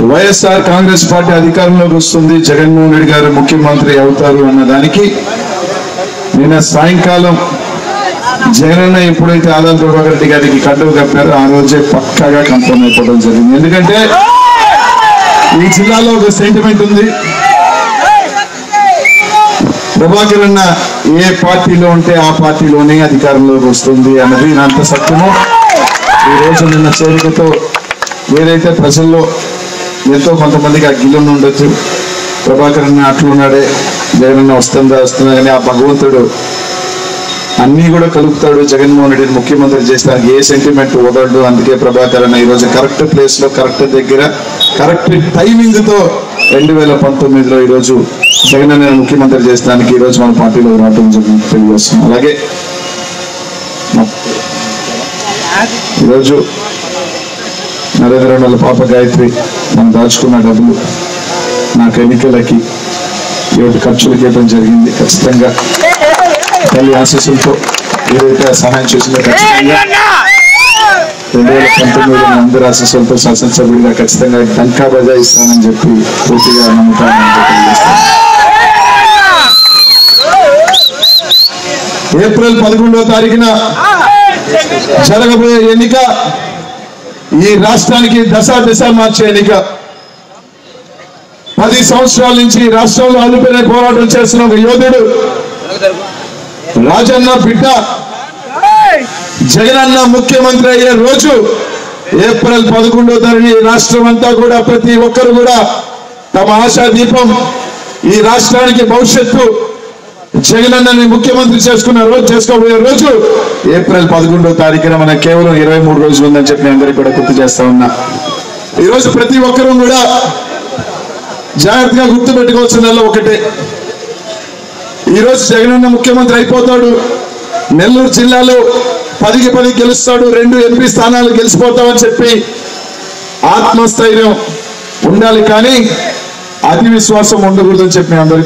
YSR Congress party అధికారంలోకి వస్తుంది. జగన్మోహన్ రెడ్డి గారు ముఖ్యమంత్రి అవుతారు అన్న దానికి నిన్న సాయంకాలం జగనన్న ఎప్పుడైతే ఆదాల ప్రభాకర్ రెడ్డి గారికి కండువు కప్పారో ఆ రోజే పక్కాగా కన్ఫర్మ్ అయిపోవడం జరిగింది. ఎందుకంటే ఈ జిల్లాలో ఒక సెంటిమెంట్ ఉంది. ప్రభాకర్ అన్న ఏ పార్టీలో ఉంటే ఆ పార్టీలోనే అధికారంలోకి వస్తుంది అన్నది అంత సత్యము. ఈ రోజు నిన్న చేరికతో ఏదైతే ప్రజల్లో ఎంతో కొంతమందికి ఆ గిల్లు ఉండొచ్చు. ప్రభాకర్ అన్న అట్లున్నాడే జగనన్న వస్తుందా వస్తుందా కానీ ఆ భగవంతుడు అన్ని కూడా కలుపుతాడు. జగన్మోహన్ రెడ్డిని ముఖ్యమంత్రి చేస్తానికి ఏ సెంటిమెంట్ వదలడు. అందుకే ప్రభాకర్ అన్న ఈరోజు కరెక్ట్ ప్లేస్లో కరెక్ట్ దగ్గర కరెక్ట్ టైమింగ్తో రెండు వేల పంతొమ్మిదిలో ఈరోజు జగన్ అన్న ముఖ్యమంత్రి చేస్తానికి ఈరోజు మన పార్టీలో రావడం జరిగింది తెలియజేస్తున్నాం అలాగే ఈరోజు నరేంద్ర వాళ్ళ పాప గాయత్రి మనం దాచుకున్న డబ్బులు నాకు ఎన్నికలకి ఏడు ఖర్చులు చేయడం జరిగింది ఖచ్చితంగా తల్లి ఆశీస్సులతో ఏదైతే సహాయం చేసిందో ఖచ్చితంగా రెండు వేల పంతొమ్మిదిలో అందరి ఆశీస్సులతో శాసనసభ్యుడిగా ఖచ్చితంగా డంకా బజాయిస్తానని చెప్పి పూర్తిగా నమ్ముతానని తెలియజేస్తాను. ఏప్రిల్ పదకొండవ తారీఖున జరగబోయే ఎన్నిక ఈ రాష్ట్రానికి దశ దిశ మార్చే ఎన్నిక పది సంవత్సరాల నుంచి ఈ రాష్ట్రంలో అలుపెనే పోరాటం చేస్తున్న ఒక యోధుడు. రాజన్న బిడ్డ. జగనన్న ముఖ్యమంత్రి అయ్యే రోజు ఏప్రిల్ పదకొండో తారీఖు ఈ రాష్ట్రం అంతా కూడా ప్రతి ఒక్కరు కూడా తమ ఆశా దీపం ఈ రాష్ట్రానికి భవిష్యత్తు జగనన్నని ముఖ్యమంత్రి చేసుకున్న రోజు చేసుకోబోయే రోజు ఏప్రిల్ పదకొండో తారీఖున మన కేవలం ఇరవై మూడు రోజులు ఉందని చెప్పి అందరికీ కూడా గుర్తు చేస్తా ఉన్నా. ఈ రోజు ప్రతి ఒక్కరూ కూడా జాగ్రత్తగా గుర్తు పెట్టుకోవాల్సిందల్లా ఒకటే. ఈ రోజు జగనన్న ముఖ్యమంత్రి అయిపోతాడు. నెల్లూరు జిల్లాలో పదికి పది గెలుస్తాడు రెండు ఎంపీ స్థానాలు గెలిచిపోతామని చెప్పి ఆత్మస్థైర్యం ఉండాలి కానీ అతి విశ్వాసం ఉండకూడదని చెప్పి అందరికీ